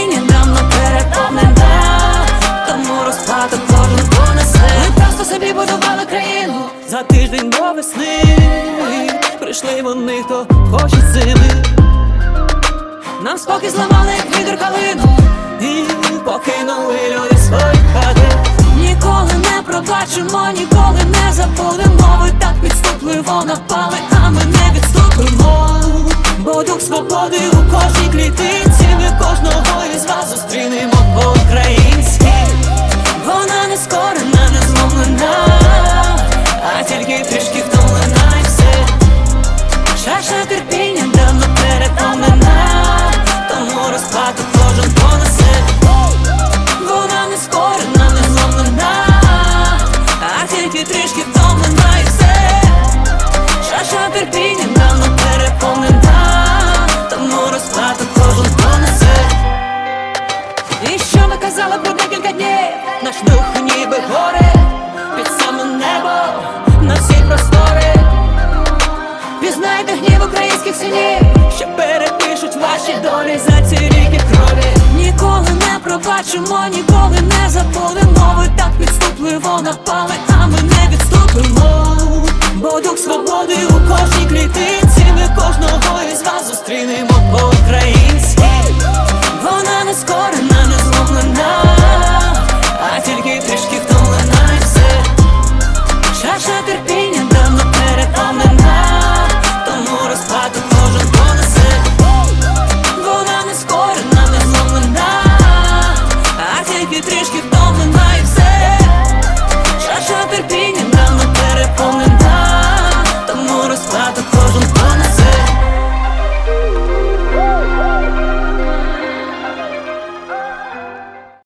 Нині нам не переповнена, тому розпадок кожен понесе. Ми просто собі будували країну за тиждень до весни. Прийшли вони, хто хоче сили. Нам спокій зламали, як вітер калину і покинули люди свої хати. Ніколи не пробачимо, ніколи не забудемо. Ви так підступливо на. Свободи у кожній клітинці. Ми кожного із вас зустрінемо по-українськи Наш дух ніби гори під саме небо, на всі простори. Пізнайте гнів українських синів, що перепишуть ваші долі за ці ріки крові. Ніколи не пробачимо, ніколи не забудемо. Ви так підступливо напали, а ми не відступимо.